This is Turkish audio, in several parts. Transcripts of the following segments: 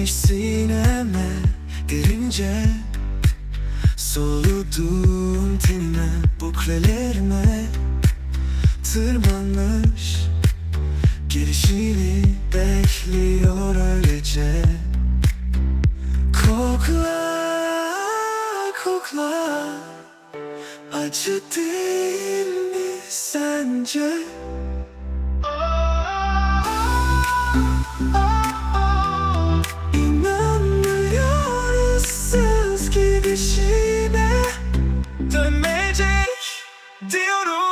Güneş sineme derince Soludum tenine buklelerime Tırmanmış Gelişini bekliyor öylece Kokla, kokla Acı değil mi sence? Diyorum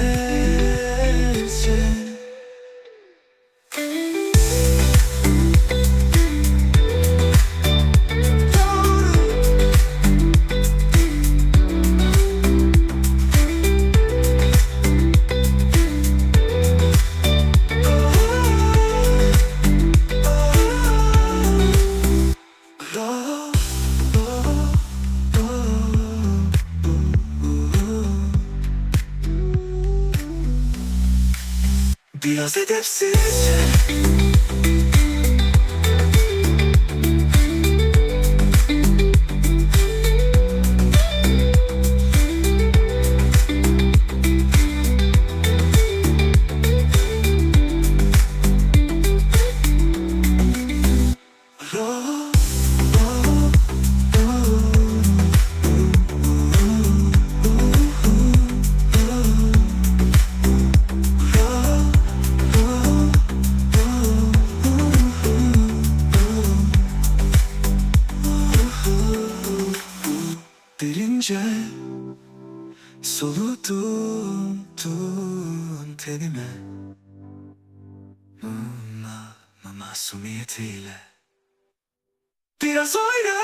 said Biraz edepsizce soludun tun tenime. Ma, ma, Masumiyetiyle Biraz oyna